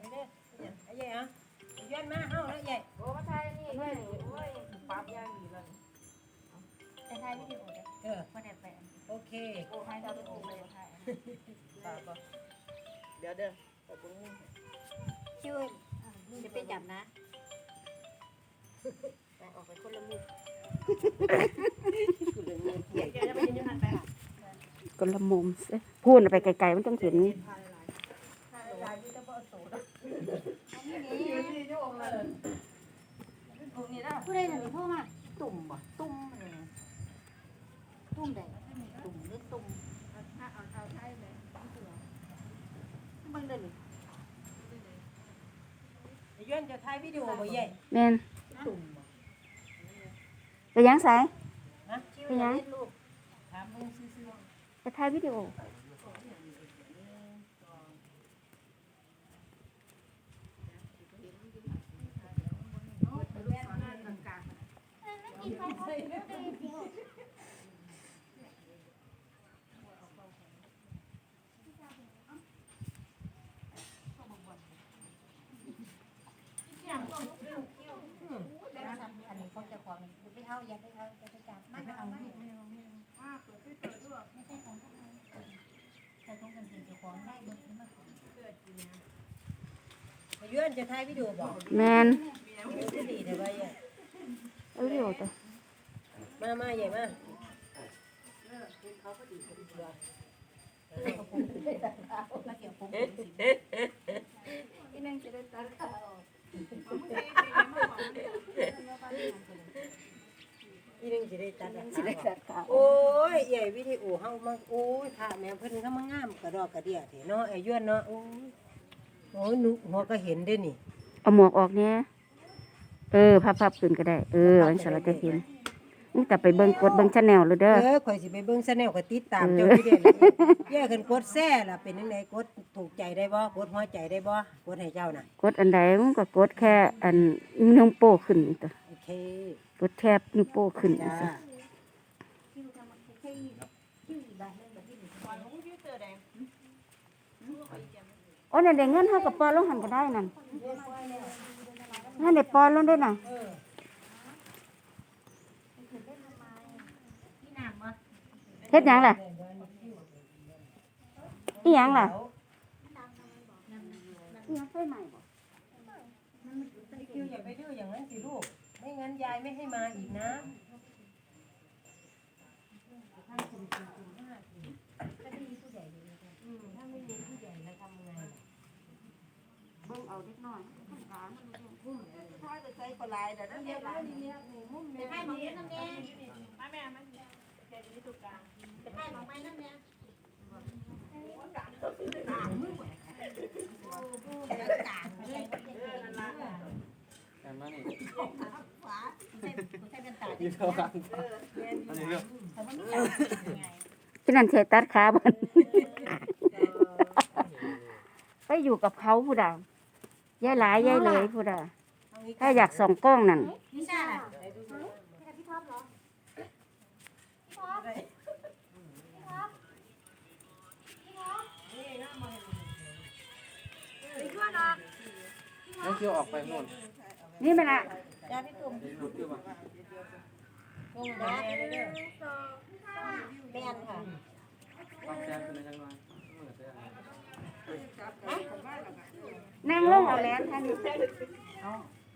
เด้อไอ้ใหญ่อะย้อนมาเฮาแล้วใหญ่โอ้มาไทยนี่เลยโอ้ยปรับยางดีเลยแต่ถ่ายวิดีโอเด้อเออบ่ได้ไปอันโอเคโอ้ถ่าให้ยเราวิไปโอเลเลยปรับเดี๋ยวเด้อไปตรงนี้คิวจะไปจับนะไปออกไปคนละมุมก็ละมุมเอ้ยพูดไปไกลๆมันต้องเห็น ผู้ใดน่ะโทรมาตุ่มบ่ตุ่มอะไรนะตุ่มใดตุ่มหรือตุ่มเอาเอาเอาไทยเลยเบิ่งเด้อนี่ไอ้ย้อนจะถ่ายวิดีโอบ่ใหญ่แม่นตุ่มบ่ไปยังไสฮะไปยังถามเพิ่นซื่อไปถ่ายวิดีโอ อันนี้เขาจะของไปเอาอย่าไปเอาอย่าไปจับไม่เอาไม่เอาไม่เอาไม่เอาไม่ใช่ของเขาใส่ของกันเป็นเจ้าของได้เบิ่งมาก่อนๆไอ้ย้อนจะถ่ายวิดีโอบ่แม่นก็ดีแต่ว่า ใหญ่เอาวิดีโอจ้ะมามาใหญ่มามาเกี่ยวผมที่นั่งจะได้ตัดขาออกอีนึงสิได้ตัดจะได้อะตัดขาโอ้ยใหญ่วิดีโอเฮามาโอ้ยถ่าแม่เพิ่นก็มางามกระดอกกระเดียแท้เนาะไอ้ย้อนเนาะโอ้ยโอ้ยหนูหัวก็เห็นเด้นี่เอาหมวกออกเนี่ย เออพับๆขึ้นก็ได้ เอออันสารจะเห็นนี่แต่ไปเบิ่งกดเบิ่งชาแนลเลยเด้อ เออข่อยสิไปเบิ่งซะแนวก็ติดตามเจ้าอยู่เด้ล่ะแย่ขึ้นกดแซ่ล่ะเป็นจังไดกดถูกใจได้บ่กดหัวใจได้บ่กดให้เจ้าน่ะกดอันใดมันก็กดแค่อันนิ้วโป้ขึ้นนี่ตัวโอเคกดแคบนิ้วโป้ขึ้นจ้าซะโอ้นั่นได้เงินเฮากับปอนลงหันก็ได้นั่น นั่นได้ปอนลงได้น่ะเออพี่น้ำบ่เฮ็ดหยังล่ะอีหยังล่ะอีหยังไฟใหม่บ่พี่คิวอย่าไปดื้ออย่างนั้นสิลูก ไม่งั้นยายไม่ให้มาอีกนะเบิ่งเอาเล็กน้อยถ้าจะใช้ปลายแต่นั่นเรียบร้อยนี่ไปให้หมองน้ำแดงมาแม่มันเดี๋ยวนี้ถูกกลางไปให้หมองไม้น้ำแดงแต่มานี่ใส่เป็นตายืนเท่ากันอันนี้เรื่องที่นั่นเทตัดขาบ่นไปอยู่กับเขาผู้ใดยายหลายยายเลยผู้ใด ถ้าอยากส่องกล้องนั่นพี่ชาล่ะน้องเคียวออกไปหมดนี่มันละจ้าพี่ตุ่มหลุดขึ้นมาคงมาแน่เด้อแม่นค่ะวางแซมเป็นอะไรจังเลยเหมือนเสื้อนั่งลงเอาแล้วท่าน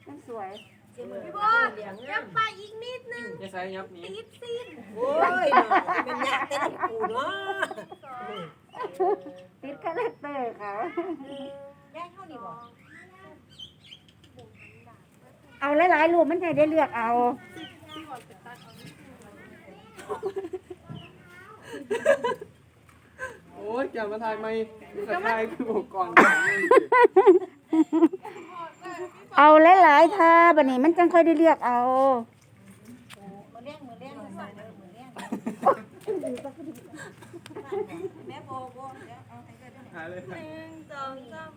เอานั่นสวยพี่บอลเลี้ยงงามจะใส่ยับนี้โอ้ยเนาะเป็นยากแต่กูเนาะติดคาแรคเตอร์เขาแย่เท่านี้บ่เอาหลายๆรูปมันจะได้เลือกเอาโอ้ยอย่ามาถ่ายไม่จะถ่ายคือบอกก่อน เอาหลายๆท่าบัดนี้มันจังค่อยได้เลือกเอามือเลี้ยงมือเลี้ยงมือนมือเลี้ยงแม่โบโบเดี๋ยวเอาให้เกิดถ่าเลย หนึ่งสองสาม